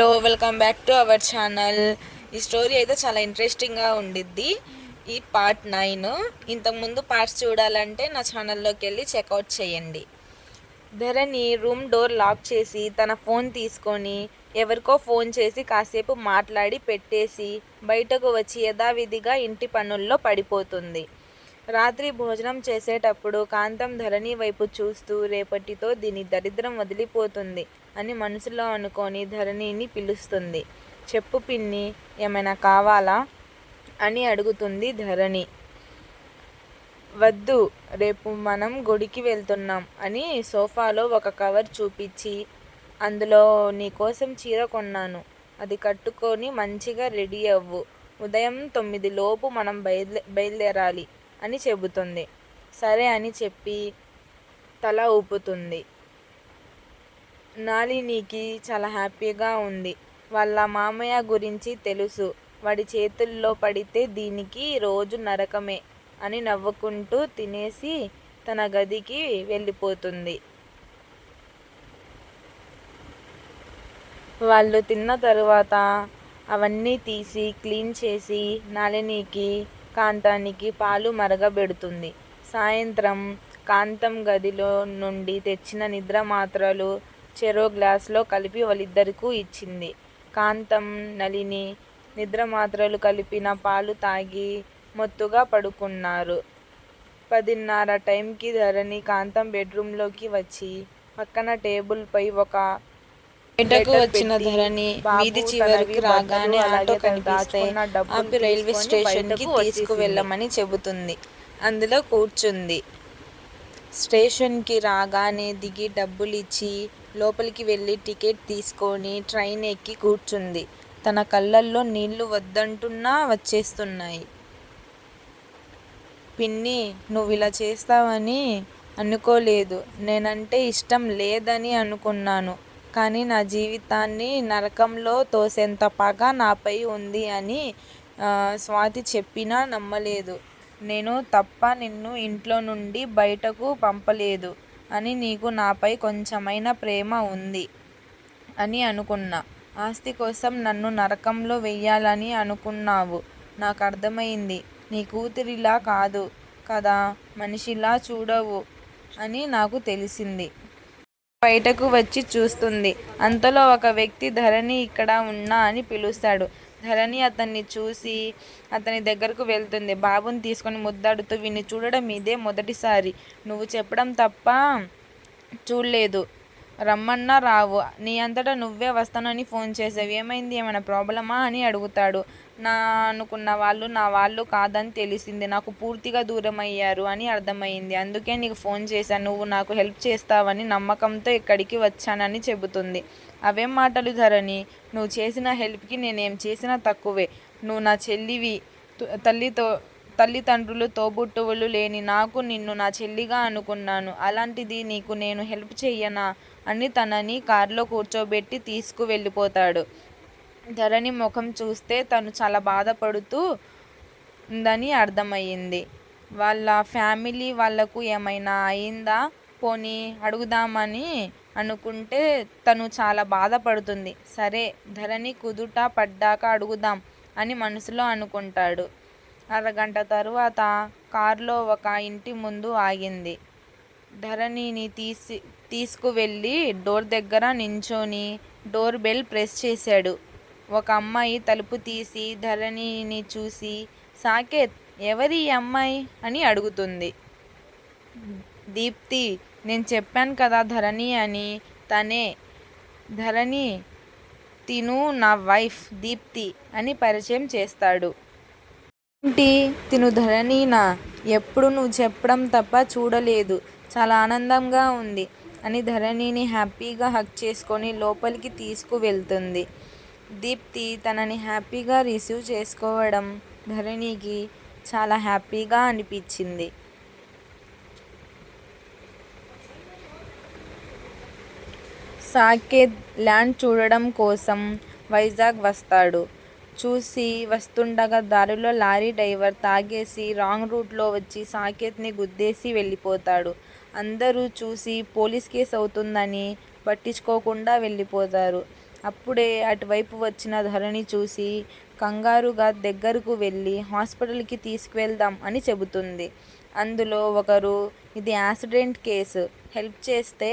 Hello welcome back to our channel ఈ story అయితే చాలా ఇంట్రెస్టింగ్గా ఉండిద్ది. ఈ పార్ట్ నైన్ ఇంతకుముందు పార్ట్స్ చూడాలంటే నా ఛానల్లోకి వెళ్ళి చెక్అవుట్ చేయండి. ధరణి రూమ్ డోర్ లాక్ చేసి తన ఫోన్ తీసుకొని ఎవరికో ఫోన్ చేసి కాసేపు మాట్లాడి పెట్టేసి బయటకు వచ్చి యథావిధిగా ఇంటి పనుల్లో పడిపోతుంది. రాత్రి భోజనం చేసేటప్పుడు కాంతం ధరణి వైపు చూస్తూ రేపటితో దీని దరిద్రం వదిలిపోతుంది. అని మనసులో అనుకొని ధరణిని పిలుస్తుంది. చెప్పు పిన్ని ఏమైనా కావాలా? అని అడుగుతుంది ధరణి. వద్దు రేపు మనం గుడికి వెళ్తున్నాం అని సోఫాలో ఒక కవర్ చూపించి అందులో నీకోసం చీర కొన్నాను. అది కట్టుకొని మంచిగా రెడీ అవ్వు. ఉదయం తొమ్మిది లోపు మనం బయలుదే బయలుదేరాలి అని చెబుతుంది. సరే అని చెప్పి తల ఊపుతుంది. నాలినికి చాలా హ్యాపీగా ఉంది. వాళ్ళ మామయ్య గురించి తెలుసు. వాడి చేతుల్లో పడితే దీనికి రోజు నరకమే అని నవ్వుకుంటూ తినేసి తన గదికి వెళ్ళిపోతుంది. వాళ్ళు తిన్న తరువాత అవన్నీ తీసి క్లీన్ చేసి నళినికి కాంతానికి పాలు మరగబెడుతుంది. సాయంత్రం కాంతం గదిలో నుండి తెచ్చిన నిద్ర మాత్రలు చెరో గ్లాసులో కలిపి వాళ్ళిద్దరికీ ఇచ్చింది. కాంతం నలిని నిద్ర మాత్రలు కలిపిన పాలు తాగి మొత్తుగా పడుకున్నారు. పదిన్నర టైంకి ధరణి కాంతం బెడ్రూమ్లోకి వచ్చి పక్కన టేబుల్పై ఒక బయటకు వచ్చిన ధరణి వీధి చివరికి రాగానే ఆటో కనిపిస్తే ఆపి రైల్వే స్టేషన్కి తీసుకువెళ్ళమని చెబుతుంది. అందులో కూర్చుంది. స్టేషన్కి రాగానే దిగి డబ్బులు ఇచ్చి లోపలికి వెళ్ళి టికెట్ తీసుకొని ట్రైన్ ఎక్కి కూర్చుంది. తన కళ్ళల్లో నీళ్ళు వద్దంటున్నా వచ్చేస్తున్నాయి. పిన్ని నువ్వు ఇలా చేస్తావని అనుకోలేదు. నేనంటే ఇష్టం లేదని అనుకున్నాను. కానీ నా జీవితాన్ని నరకంలో తోసేంత పగ నాపై ఉంది అని స్వాతి చెప్పినా నమ్మలేదు. నేను తప్ప నిన్ను ఇంట్లో నుండి బయటకు పంపలేదు అని నీకు నాపై కొంచెమైనా ప్రేమ ఉంది అని అనుకున్నా. ఆస్తి కోసం నన్ను నరకంలో వెయ్యాలని అనుకున్నావు. నాకు అర్థమైంది. నీ కూతురిలా కాదు కదా? మనిషిలా చూడవు అని నాకు తెలిసింది. బయటకు వచ్చి చూస్తుంది. అంతలో ఒక వ్యక్తి ధరణి ఇక్కడ ఉన్నా అని పిలుస్తాడు. ధరణి అతన్ని చూసి అతని దగ్గరకు వెళ్తుంది. బాబుని తీసుకొని ముద్దాడుతూ వీన్ని చూడడం ఇదే మొదటిసారి. నువ్వు చెప్పడం తప్ప చూడలేదు. రమ్మన్నా రావు. నీ అంతటా నువ్వే వస్తానని ఫోన్ చేసావు. ఏమైంది? ఏమైనా ప్రాబ్లమా అని అడుగుతాడు. నా అనుకున్న వాళ్ళు నా వాళ్ళు కాదని తెలిసింది. నాకు పూర్తిగా దూరం అయ్యారు అని అర్థమైంది. అందుకే నీకు ఫోన్ చేశాను. నువ్వు నాకు హెల్ప్ చేస్తావని నమ్మకంతో ఇక్కడికి వచ్చానని చెబుతుంది. అవేం మాటలు ధరణి? నువ్వు చేసిన హెల్ప్కి నేనేం చేసినా తక్కువే. నువ్వు నా చెల్లివి తల్లితో తల్లిదండ్రులు తోబుట్టువులు లేని నాకు నిన్ను నా చెల్లిగా అనుకున్నాను. అలాంటిది నీకు నేను హెల్ప్ చెయ్యనా? అని తనని కారులో కూర్చోబెట్టి తీసుకువెళ్ళిపోతాడు. ధరణి ముఖం చూస్తే తను చాలా బాధపడుతూ ఉందని అర్థమయ్యింది. వాళ్ళ ఫ్యామిలీ వాళ్ళకు ఏమైనా అయిందా? పోనీ అడుగుదామని అనుకుంటే తను చాలా బాధపడుతుంది. సరే ధరణి కుదుట పడ్డాక అడుగుదాం అని మనసులో అనుకుంటాడు. అరగంట తరువాత కారులో ఒక ఇంటి ముందు ఆగింది. ధరణిని తీసి తీసుకువెళ్ళి డోర్ దగ్గర నించొని డోర్ బెల్ ప్రెస్ చేశాడు. ఒక అమ్మాయి తలుపు తీసి ధరణిని చూసి సాకేత్ ఎవరి ఈ అమ్మాయి? అని అడుగుతుంది. దీప్తి నేను చెప్పాను కదా ధరణి అని. తనే ధరణి తిను నా వైఫ్ దీప్తి అని పరిచయం చేస్తాడు. ఏంటి? తిను ధరణినా ఎప్పుడు నువ్వు చెప్పడం తప్ప చూడలేదు. చాలా ఆనందంగా ఉంది అని ధరణిని హ్యాపీగా హక్ చేసుకొని లోపలికి తీసుకువెళ్తుంది దీప్తి తనని హ్యాపీగా రిసీవ్ చేసుకోవడం ధరణికి చాలా హ్యాపీగా అనిపించింది. సాకేత్ ల్యాండ్ చూడడం కోసం వైజాగ్ వస్తాడు. చూసి వస్తుండగా దారిలో లారీ డ్రైవర్ తాగేసి రాంగ్ రూట్లో వచ్చి సాకేత్ని గుద్దేసి వెళ్ళిపోతాడు. అందరూ చూసి పోలీస్ కేసు అవుతుందని పట్టించుకోకుండా వెళ్ళిపోతారు. అప్పుడే అటువైపు వచ్చిన ధరణి చూసి కంగారుగా దగ్గరకు వెళ్ళి హాస్పిటల్కి తీసుకువెళ్దాం అని చెబుతుంది. అందులో ఒకరు ఇది యాక్సిడెంట్ కేసు. హెల్ప్ చేస్తే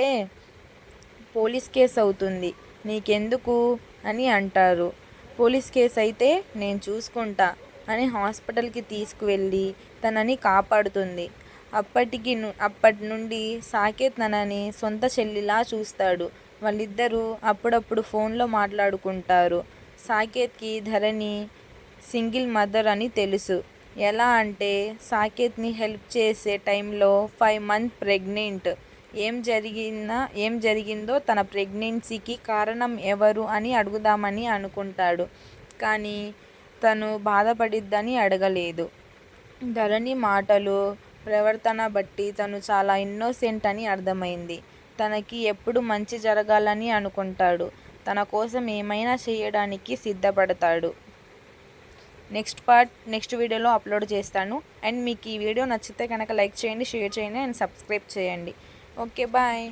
పోలీస్ కేసు అవుతుంది. నీకెందుకు? అని అంటారు. పోలీస్ కేసు అయితే నేను చూసుకుంటా అని హాస్పిటల్కి తీసుకువెళ్ళి తనని కాపాడుతుంది. అప్పటికి అప్పటి నుండి సాకేత్ తనని సొంత చెల్లిలా చూస్తాడు. వాళ్ళిద్దరూ అప్పుడప్పుడు ఫోన్లో మాట్లాడుకుంటారు. సాకేత్కి ధరణి సింగిల్ మదర్ అని తెలుసు. ఎలా అంటే సాకేత్ని హెల్ప్ చేసే టైంలో ఫైవ్ మంత్ ప్రెగ్నెంట్. ఏం జరిగినా ఏం జరిగిందో తన ప్రెగ్నెన్సీకి కారణం ఎవరు అని అడుగుదామని అనుకుంటాడు. కానీ తను బాధపడిద్దని అడగలేదు. ధరణి మాటలు ప్రవర్తన బట్టి తను చాలా ఇన్నోసెంట్ అని అర్థమైంది. తనకి ఎప్పుడు మంచి జరగాలని అనుకుంటాడు. తన కోసం ఏమైనా చేయడానికి సిద్ధపడతాడు. నెక్స్ట్ పార్ట్ నెక్స్ట్ వీడియోలో అప్లోడ్ చేస్తాను. అండ్ మీకు ఈ వీడియో నచ్చితే కనుక లైక్ చేయండి షేర్ చేయండి అండ్ సబ్స్క్రైబ్ చేయండి. Okay bye